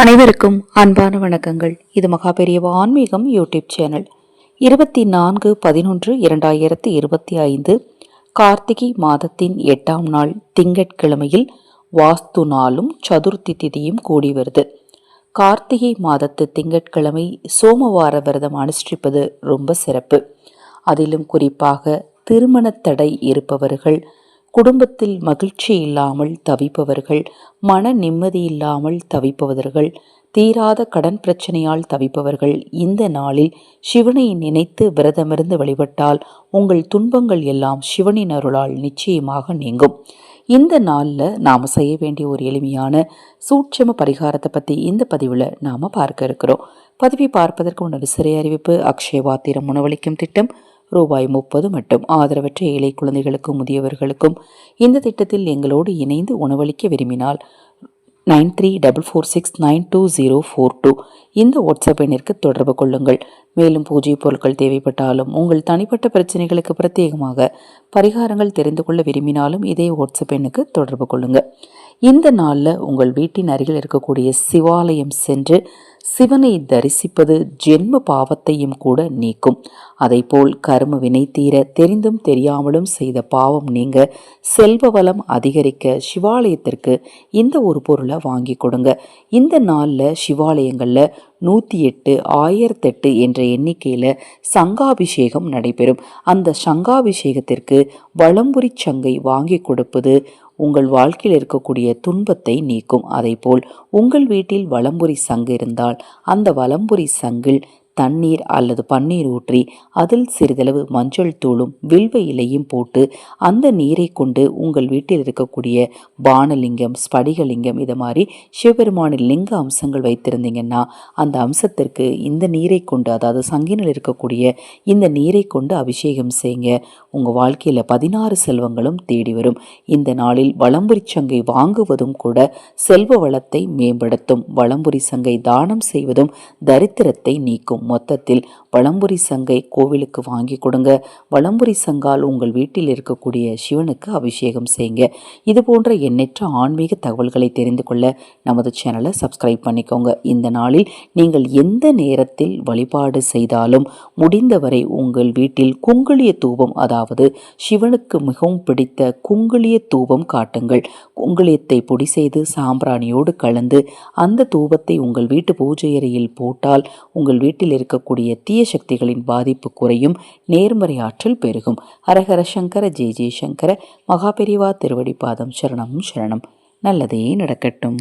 அனைவருக்கும் அன்பான வணக்கங்கள். இது மகாபெரியவ ஆன்மீகம் யூடியூப் சேனல். இருபத்தி நான்கு பதினொன்று இரண்டாயிரத்தி இருபத்தி ஐந்து கார்த்திகை மாதத்தின் எட்டாம் நாள் திங்கட்கிழமையில் வாஸ்து நாளும் சதுர்த்தி திதியும் கூடி வருது. கார்த்திகை மாதத்து திங்கட்கிழமை சோமவார விரதம் அனுஷ்டிப்பது ரொம்ப சிறப்பு. அதிலும் குறிப்பாக திருமண தடை இருப்பவர்கள் குடும்பத்தில் மகிழ்ச்சி இல்லாமல் தவிப்பவர்கள் மன நிம்மதி இல்லாமல் தவிப்பவர்கள் தீராத கடன் பிரச்சனையால் தவிப்பவர்கள் இந்த நாளில் சிவனை நினைத்து விரதமிருந்து வழிபட்டால் உங்கள் துன்பங்கள் எல்லாம் சிவனின் அருளால் நிச்சயமாக நீங்கும். இந்த நாளில் நாம் செய்ய வேண்டிய ஒரு எளிமையான சூட்சம பரிகாரத்தை பற்றி இந்த பதிவில் நாம் பார்க்க இருக்கிறோம். பதிவை பார்ப்பதற்கு முன்னொரு சிறை அறிவிப்பு அக்ஷயவாத்திரம் உணவளிக்கும் திட்டம் ரூபாய் முப்பது மட்டும். ஆதரவற்ற ஏழை குழந்தைகளுக்கும் முதியவர்களுக்கும் இந்த திட்டத்தில் எங்களோடு இணைந்து உணவளிக்க விரும்பினால் nine three double four six nine two zero four two இந்த வாட்ஸ்அப் எண்ணிற்கு தொடர்பு கொள்ளுங்கள். மேலும் பூஜை பொருட்கள் தேவைப்பட்டாலும் உங்கள் தனிப்பட்ட பிரச்சனைகளுக்கு பிரத்யேகமாக பரிகாரங்கள் தெரிந்து கொள்ள விரும்பினாலும் இதே வாட்ஸ்அப் எண்ணுக்கு தொடர்பு கொள்ளுங்கள் இந்த நாளில் உங்கள் வீட்டின் அருகில் இருக்கக்கூடிய சிவாலயம் சென்று சிவனை தரிசிப்பது ஜென்ம பாவத்தையும் கூட நீக்கும். அதைப்போல் கர்ம வினை தீர தெரிந்தும் தெரியாமலும் செய்த பாவம் நீங்க செல்வ வளம் அதிகரிக்க சிவாலயத்திற்கு இந்த ஒரு பொருளை வாங்கி கொடுங்க. இந்த நாளில் சிவாலயங்களில் நூற்றி எட்டு ஆயிரத்தெட்டு என்ற எண்ணிக்கையில் சங்காபிஷேகம் நடைபெறும். அந்த சங்காபிஷேகத்திற்கு வளம்புரி சங்கை வாங்கி கொடுப்பது உங்கள் வாழ்க்கையில் இருக்கக்கூடிய துன்பத்தை நீக்கும். போல் உங்கள் வீட்டில் வலம்புரி சங்கு இருந்தால் அந்த வலம்புரி சங்கில் தண்ணீர் அல்லது பன்னீர் ஊற்றி அதில் சிறிதளவு மஞ்சள் தூளும் வில்வ இலையும் போட்டு அந்த நீரை கொண்டு உங்கள் வீட்டில் இருக்கக்கூடிய பானலிங்கம் ஸ்படிகலிங்கம் இது மாதிரி சிவபெருமானின் லிங்க அம்சங்கள் வைத்திருந்தீங்கன்னா அந்த அம்சத்திற்கு இந்த நீரை கொண்டு அதாவது சங்கினில் இருக்கக்கூடிய இந்த நீரை கொண்டு அபிஷேகம் செய்யுங்க. உங்கள் வாழ்க்கையில் பதினாறு செல்வங்களும் தேடி வரும். இந்த நாளில் வளம்புரி சங்கை வாங்குவதும் கூட செல்வ வளத்தை மேம்படுத்தும். வளம்புரி சங்கை தானம் செய்வதும் தரித்திரத்தை நீக்கும். மொத்தத்தில் வளம்புரி சங்கை கோவிலுக்கு வாங்கி கொடுங்க. வளம்புரி சங்கால் உங்கள் வீட்டில் இருக்கக்கூடிய சிவனுக்கு அபிஷேகம் செய்யுங்க. இது போன்ற எண்ணற்ற ஆன்மீக தகவல்களை தெரிந்து கொள்ள நமது சேனலை சப்ஸ்கிரைப் பண்ணிக்கோங்க. இந்த நாளில் நீங்கள் எந்த நேரத்தில் வழிபாடு செய்தாலும் முடிந்தவரை உங்கள் வீட்டில் குங்குளிய தூபம் அதாவது சிவனுக்கு மிகவும் பிடித்த குங்குளிய தூபம் காட்டுங்கள். குங்குளியத்தை பொடி செய்து சாம்பிராணியோடு கலந்து அந்த தூபத்தை உங்கள் வீட்டு பூஜை அறையில் போட்டால் உங்கள் வீட்டில் இருக்கக்கூடிய தீய சக்திகளின் பாதிப்பு குறையும் நேர்மறை ஆற்றல் பெருகும். ஹரஹர சங்கர ஜெய சங்கர மகாபெரிவா திருவடி பாதம் சரணம் சரணம். நல்லதே நடக்கட்டும்.